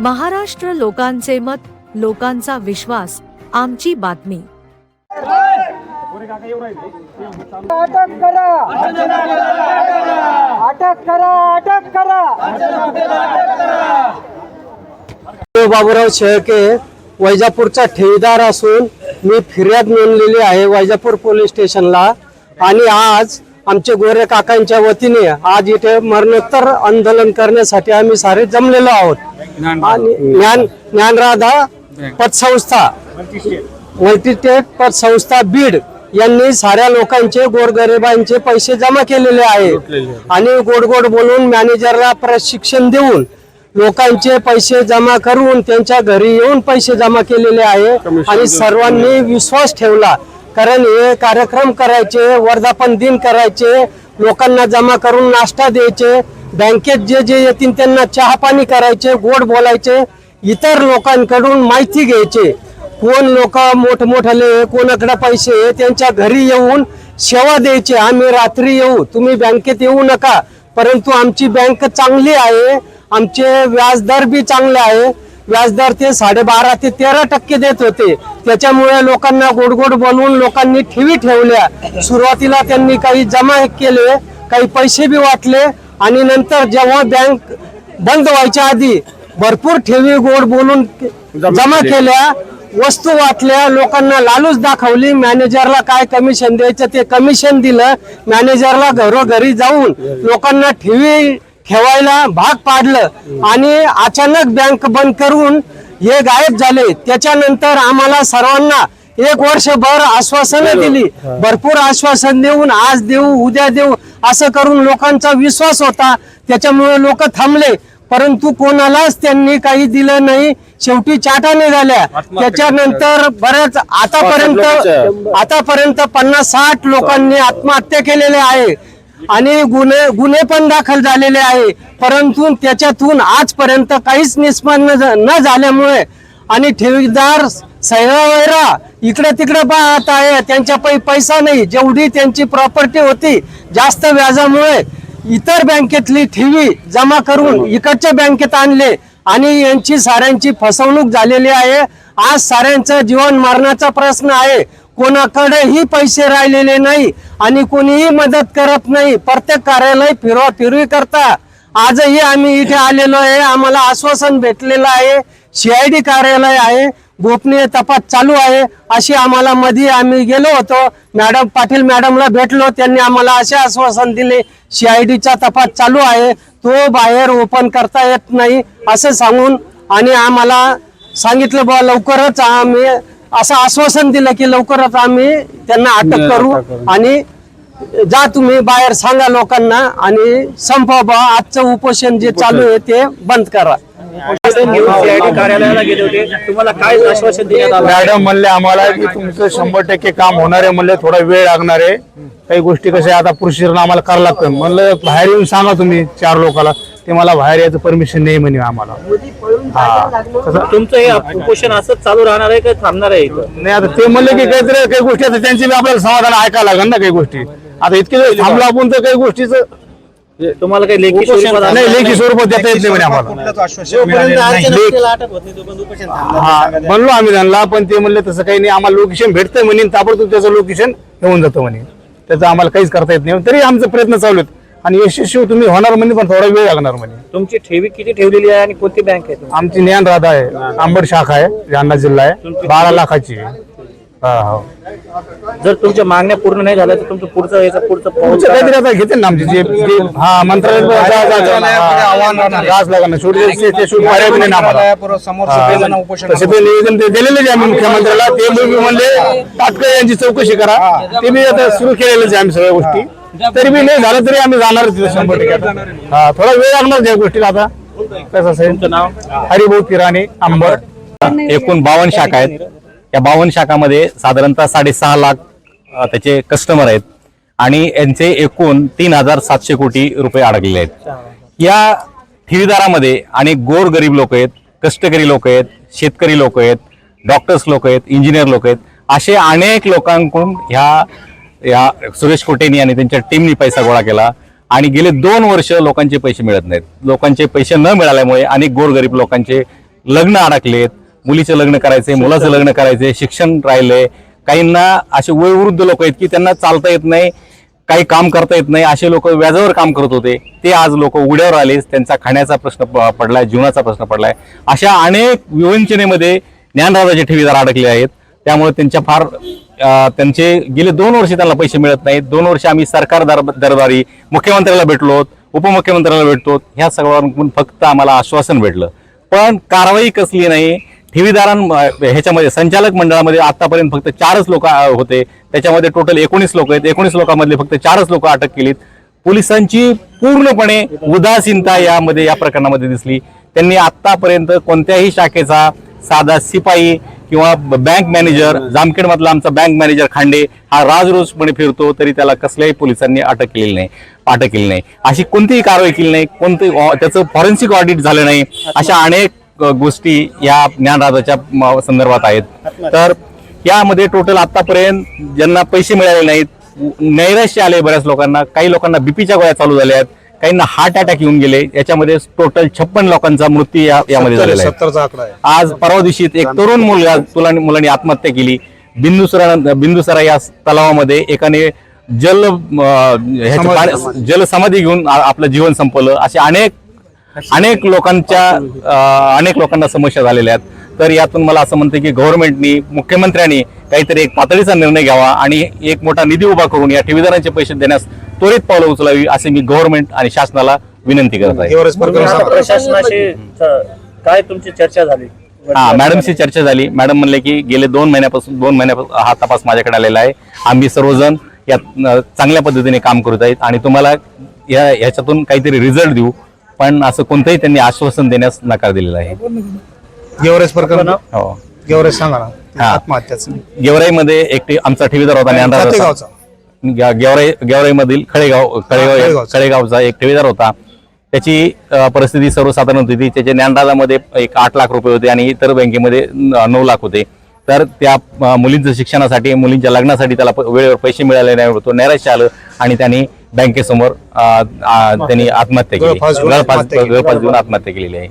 महाराष्ट्र लोकांचे मत लोकांचा विश्वास आमची बातमी. अटक करा! अटक करा अटक करा! बाबूराव शेळके वैजापूरचा ठेवीदार असून मी फिर्याद नोंदलेली आहे वैजापूर पोलीस स्टेशनला. आणि आज आमचे गोरे काकांच्या वतीने आज इथे मरणोत्तर आंदोलन करण्यासाठी आम्ही सारे जमलेलो आहोत. आणि ज्ञान ज्ञानराधा पतसंस्था. मल्टीस्टेट पतसंस्था बीड यांनी साऱ्या लोकांचे गोरगरिबांचे पैसे जमा केलेले आहे. आणि गोड गोड बोलून मॅनेजरला प्रशिक्षण देऊन लोकांचे पैसे जमा करून त्यांच्या घरी येऊन पैसे जमा केलेले आहे. आणि सर्वांनी विश्वास ठेवला. कारण हे कार्यक्रम करायचे वर्धापन दिन करायचे लोकांना जमा करून नाश्ता द्यायचे बँकेत जे जे येतील त्यांना चहा पाणी करायचे गोड बोलायचे इतर लोकांकडून माहिती घ्यायचे. कोण लोक मोठमोठाले कोणाकडे पैसे त्यांच्या घरी येऊन सेवा द्यायची. आम्ही रात्री येऊ तुम्ही बँकेत येऊ नका. परंतु आमची बँक चांगली आहे आमचे व्याजदर बी चांगले आहे. व्याजदर ते साडेबारा ते तेरा टक्के देत होते. त्याच्यामुळे लोकांना गोड गोड बोलवून लोकांनी ठेवी ठेवल्या. सुरुवातीला त्यांनी काही जमा केले काही पैसे बी वाटले आणि नंतर जेव्हा बँक बंद व्हायच्या आधी भरपूर ठेवी गोड बोलून जमा केल्या. वस्तू वाटल्या लोकांना लालूच दाखवली. मॅनेजरला काय कमिशन द्यायचं ते कमिशन दिलं. मॅनेजरला घरोघरी जाऊन लोकांना ठेवी ठेवायला भाग पाडलं. आणि अचानक बँक बंद करून हे गायब झाले. त्याच्यानंतर आम्हाला सर्वांना एक वर्षभर आश्वासनं दिली. भरपूर आश्वासन देऊन आज देऊ उद्या देऊ असं करून लोकांचा विश्वास होता. त्याच्यामुळे लोक थांबले. परंतु कोणालाच त्यांनी काही दिलं नाही. शेवटी चाटा निघाल्या. त्याच्यानंतर बऱ्याच आतापर्यंत आतापर्यंत पन्नास साठ लोकांनी आत्महत्या केलेल्या आहे. आणि गुन्हे गुन्हे पण दाखल झालेले आहे. परंतु त्याच्यातून आजपर्यंत काहीच निष्पन्न न झाल्यामुळे आणि ठेवीदार सैरा वैरा इकडे तिकडे पाहत आहे. त्यांच्या पै पैसा नाही. जेवढी त्यांची प्रॉपर्टी होती जास्त व्याजामुळे इतर बँकेतली ठेवी जमा करून इकडच्या बँकेत आणले आणि यांची साऱ्यांची फसवणूक झालेली आहे. आज साऱ्यांचं जीवन मरणाचा प्रश्न आहे. कोणाकडेही पैसे राहिलेले नाही आणि कोणीही मदत करत नाही. प्रत्येक कार्यालय फिरवा फिरवी करता. आजही आम्ही इथे आलेलो आहे. आम्हाला आश्वासन भेटलेलं आहे. सीआयडी कार्यालय आहे. गोपनीय तपास चालू आहे. अशी आम्हाला मध्ये आम्ही गेलो होतो. मॅडम पाटील मॅडमला भेटलो. त्यांनी आम्हाला असे आश्वासन दिले सीआयडीचा तपास चालू आहे. तो बाहेर ओपन करता येत नाही असं सांगून आणि आम्हाला सांगितलं बा लवकरच आम्ही असं आश्वासन दिलं की लवकरच आम्ही त्यांना अटक करू आणि जा तुम्ही बाहेर सांगा लोकांना आणि संपवा बा आजचं उपोषण जे चालू आहे ते बंद करा. सीआयडी कार्यालयाला गेले होते. तुम्हाला काय आश्वासन देण्यात आलं? मॅडम म्हणले आम्हाला की तुमचं शंभर टक्के काम होणार आहे म्हणले थोडा वेळ लागणार आहे. काही गोष्टी कशा आता प्रोसिजर आम्हाला करावं लागतं. म्हणलं बाहेर येऊन सांगा तुम्ही चार लोकाला. ते मला बाहेर यायचं परमिशन नाही म्हणे आम्हाला. हा. तुमचं हे उपोषण असंच चालू राहणार आहे का थांबणार आहे इथं? नाही आता ते म्हणले की काहीतरी काही गोष्टी आता त्यांची बी आपल्याला समाधान ऐकायला लागेल ना काही गोष्टी. आता इतके दिवस थांबलो आपण तर काही गोष्टीचं तुम्हाला काही लेखी स्वरूपात नाही लेखी स्वरूपात देता येत नाही म्हणे आम्हाला. हा म्हणलो आम्ही त्यांना पण ते म्हणले तसं काही नाही. आम्हाला लोकेशन भेटतंय म्हणे ताबडतोब त्याचं लोकेशन येऊन जातं म्हणे. त्याचं आम्हाला काहीच करता येत नाही. तरी आमचे प्रयत्न चालू आहेत. आणि यशस्वी तुम्ही होणार म्हणे पण थोडा वेळ लागणार म्हणे. तुमची ठेवी किती ठेवलेली आहे आणि कोणती बँक आहे तुमची? आमची ज्ञान राधा आहे आंबड शाखा आहे जालना जिल्हा आहे बारा लाखाची आहे. हा, हो. जर तुमच्या मागण्या पूर्ण नाही झाल्या तर तुमचं पुढचं याचं पुढचं पाऊल तुमचं? काहीतरी आता घेते ना आमची जे जे हा मंत्रालयात लागणार शेवटी ते- ते शेवटी पर्याय नाही ना आम्हाला. तसे ते निवेदन ते दिलेले आम्ही मुख्यमंत्र्याला ते बी म्हणले तात्काळ यांची चौकशी करा. ते मी आता सुरू केलेलेच आहे आम्ही सगळ्या गोष्टी. तरी बी नाही झालं तरी आम्ही जाणार तिथे शंभर टक्के आता. हा थोडा वेळ लागणार त्या गोष्टीला आता. कसं असेल? हरिभाऊ किराणे आंबड एकूण बावन्न शाखा आहेत. या बावन्न शाखामध्ये साधारणतः साडेसहा लाख त्याचे कस्टमर आहेत. आणि यांचे एकूण तीन हजार सातशे कोटी रुपये अडकलेले आहेत. या ठेवीदारामध्ये अनेक गोर गरीब लोक आहेत कष्टकरी लोक आहेत शेतकरी लोक आहेत डॉक्टर्स लोक आहेत इंजिनियर लोक आहेत. असे अनेक लोकांकडून ह्या या सुरेश कोटेनी आणि त्यांच्या टीमनी पैसा गोळा केला. आणि गेले दोन वर्ष लोकांचे पैसे मिळत नाहीत. लोकांचे पैसे न मिळाल्यामुळे अनेक गोरगरीब लोकांचे लग्न अडकलेत. मुलीचे लग्न करायचे मुलाचं लग्न करायचे शिक्षण राहिले काहींना असे वयोवृद्ध लोक आहेत की त्यांना चालता येत नाही काही काम करता येत नाही. असे लोक व्याजावर काम करत होते. ते आज लोक उघड्यावर आले. त्यांचा खाण्याचा प्रश्न प- पडलाय जीवनाचा प्रश्न पडलाय. अशा अनेक विवंचनेमध्ये ज्ञानराजाचे ठेवीदार अडकले आहेत. त्यामुळे त्यांच्या फार त्यांचे गेले दोन वर्ष त्यांना पैसे मिळत नाहीत. दोन वर्ष आम्ही सरकार दर दरबारी मुख्यमंत्र्याला भेटलो उपमुख्यमंत्र्याला भेटतो ह्या सगळ्यांकडून फक्त आम्हाला आश्वासन भेटलं. पण कारवाई कसली नाही. ठेवीदारां ह्याच्यामध्ये संचालक मंडळामध्ये आतापर्यंत फक्त चारच लोक होते. त्याच्यामध्ये टोटल एकोणीस लोक आहेत. एकोणीस लोकांमधले फक्त चारच लोक अटक केलीत. पोलिसांची पूर्णपणे उदासीनता यामध्ये या प्रकरणामध्ये दिसली. त्यांनी आतापर्यंत कोणत्याही शाखेचा साधा शिपाई किंवा बँक मॅनेजर जामखेड मधला आमचा बँक मॅनेजर खांडे हा राजरोजपणे फिरतो तरी त्याला कसल्याही पोलिसांनी अटक केलेली नाही अटक केली नाही. अशी कोणतीही कारवाई केली नाही कोणती त्याचं फॉरेन्सिक ऑडिट झालं नाही अशा अनेक गोष्टी या ज्ञानराजाच्या संदर्भात आहेत. तर यामध्ये टोटल आतापर्यंत ज्यांना पैसे मिळाले नाहीत नैराश्य आले बऱ्याच लोकांना काही लोकांना बीपीच्या गोळ्या चालू झाल्या आहेत. काहींना हार्ट अटॅक येऊन गेले. याच्यामध्ये टोटल छप्पन लोकांचा मृत्यू या यामध्ये झालेला आहे. सत्तरचा आकडा आहे. आज परवा दिवशी एक तरुण मुलगा तुला मुलांनी आत्महत्या केली. बिंदुसरा बिंदुसरा या तलावामध्ये एकाने जल जल समाधी घेऊन आपलं जीवन संपवलं. असे अनेक अनेक लोकांच्या अनेक लोकांना समस्या झालेल्या आहेत. तर यातून मला असं म्हणतं की गव्हर्नमेंटनी मुख्यमंत्र्यांनी काहीतरी एक तातडीचा निर्णय घ्यावा आणि एक मोठा निधी उभा करून या ठेवीदारांचे पैसे देण्यास त्वरित पावलं उचलावी असे मी गव्हर्नमेंट आणि शासनाला विनंती करत आहे. एवढंच प्रकरण सांगा. प्रशासनाशी च- काय तुमची चर्चा झाली? हा मॅडमशी चर्चा झाली. मॅडम म्हणले की गेले दोन महिन्यापासून दोन महिन्यापासून हा तपास माझ्याकडे आलेला आहे. आम्ही सर्वजण यात अं, चांगल्या पद्धतीने काम करत आहेत आणि तुम्हाला या ह्याच्यातून काहीतरी रिझल्ट देऊ. पण असं कोणतंही त्यांनी आश्वासन देण्यास नकार दिलेला आहे. गेवरेज प्रकरण हो. सांगा ना हा. आत्महत्याचं. गेवराईमध्ये एक टे- आमचा ठेवीदार होता ज्ञानराज जातेगावचा. गेवराई गेवराईमधील खळेगाव खळेगाव खळेगावचा. एक ठेवीदार होता. त्याची परिस्थिती सर्वसाधारण होती. ती त्याचे ज्ञानराजामध्ये एक आठ लाख रुपये होते आणि इतर बँकेमध्ये न- नऊ लाख होते. तर त्या अ, मुलींच्या शिक्षणासाठी मुलींच्या लग्नासाठी त्याला वेळेवर पैसे मिळाले नाही. होतो नैराश्य आलं आणि त्यांनी बँकेसमोर त्यांनी आत्महत्या केली. गळफास घेऊन आत्महत्या केलेली आहे.